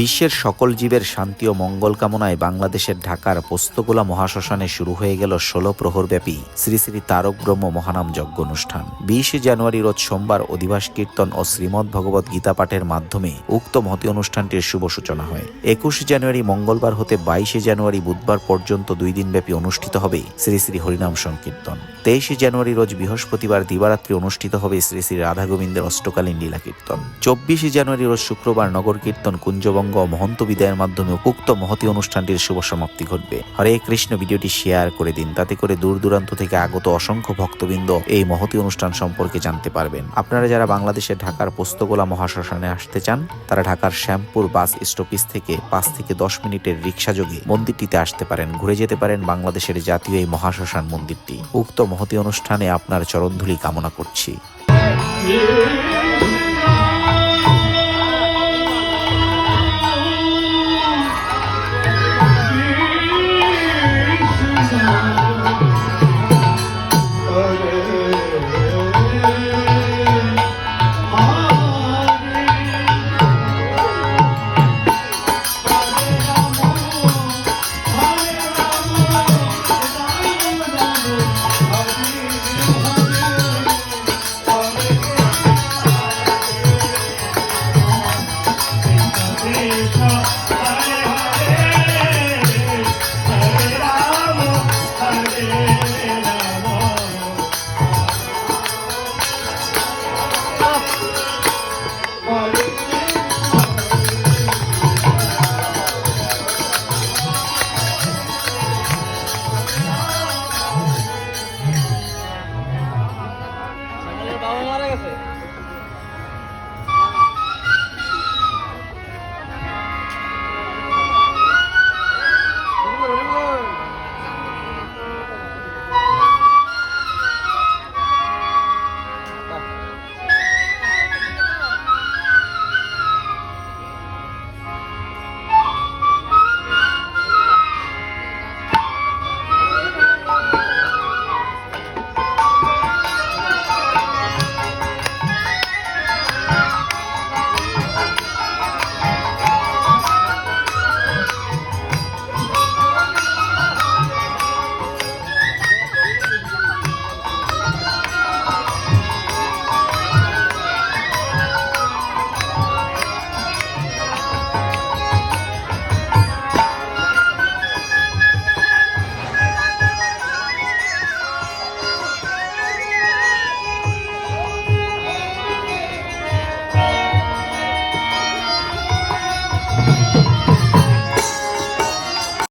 বিশ্বের সকল জীবের শান্তি ও মঙ্গল কামনায় বাংলাদেশের ঢাকার পোস্তগোলা মহাশ্মশানে শুরু হয়ে গেল ষোলো প্রহরব্যাপী শ্রী শ্রী তারক ব্রহ্ম মহানাম যজ্ঞ অনুষ্ঠান। বিশে জানুয়ারি রোজ সোমবার অধিবাস কীর্তন ও শ্রীমদ্ ভগবত গীতা পাঠের মাধ্যমে উক্ত মহতি অনুষ্ঠানটির শুভ সূচনা হয়। একুশে জানুয়ারি মঙ্গলবার হতে বাইশে জানুয়ারি বুধবার পর্যন্ত দুই দিনব্যাপী অনুষ্ঠিত হবে শ্রী শ্রী হরিনাম সংকীর্তন। তেইশে জানুয়ারি রোজ বৃহস্পতিবার দিবারাত্রি অনুষ্ঠিত হবে শ্রী শ্রী রাধা গোবিন্দের অষ্টকালীন লীলা কীর্তন চব্বিশে জানুয়ারি রোজ শুক্রবার নগর কীর্তন কুঞ্জবঙ্গ ও মহন্ত বিদায়ের মাধ্যমে উক্ত মহতি অনুষ্ঠানটির শুভ সমাপ্তি ঘটবে। হরে কৃষ্ণ, ভিডিওটি শেয়ার করে দিন, তাতে করে দূর দূরান্ত থেকে আগত অসংখ্য ভক্তবৃন্দ এই মহতি অনুষ্ঠান সম্পর্কে জানতে পারবেন। আপনারা যারা বাংলাদেশের ঢাকার পোস্তগোলা মহাশ্মশানে আসতে চান, তারা ঢাকার শ্যামপুর বাস স্টপিস থেকে পাঁচ থেকে দশ মিনিটের রিক্সা যোগে মন্দিরটিতে আসতে পারেন। ঘুরে যেতে পারেন বাংলাদেশের জাতীয় এই মহাশ্মশান মন্দিরটি। উক্ত মহতি অনুষ্ঠানে আপনার চরণধুলি কামনা করছি. বাবা মারা গেছে।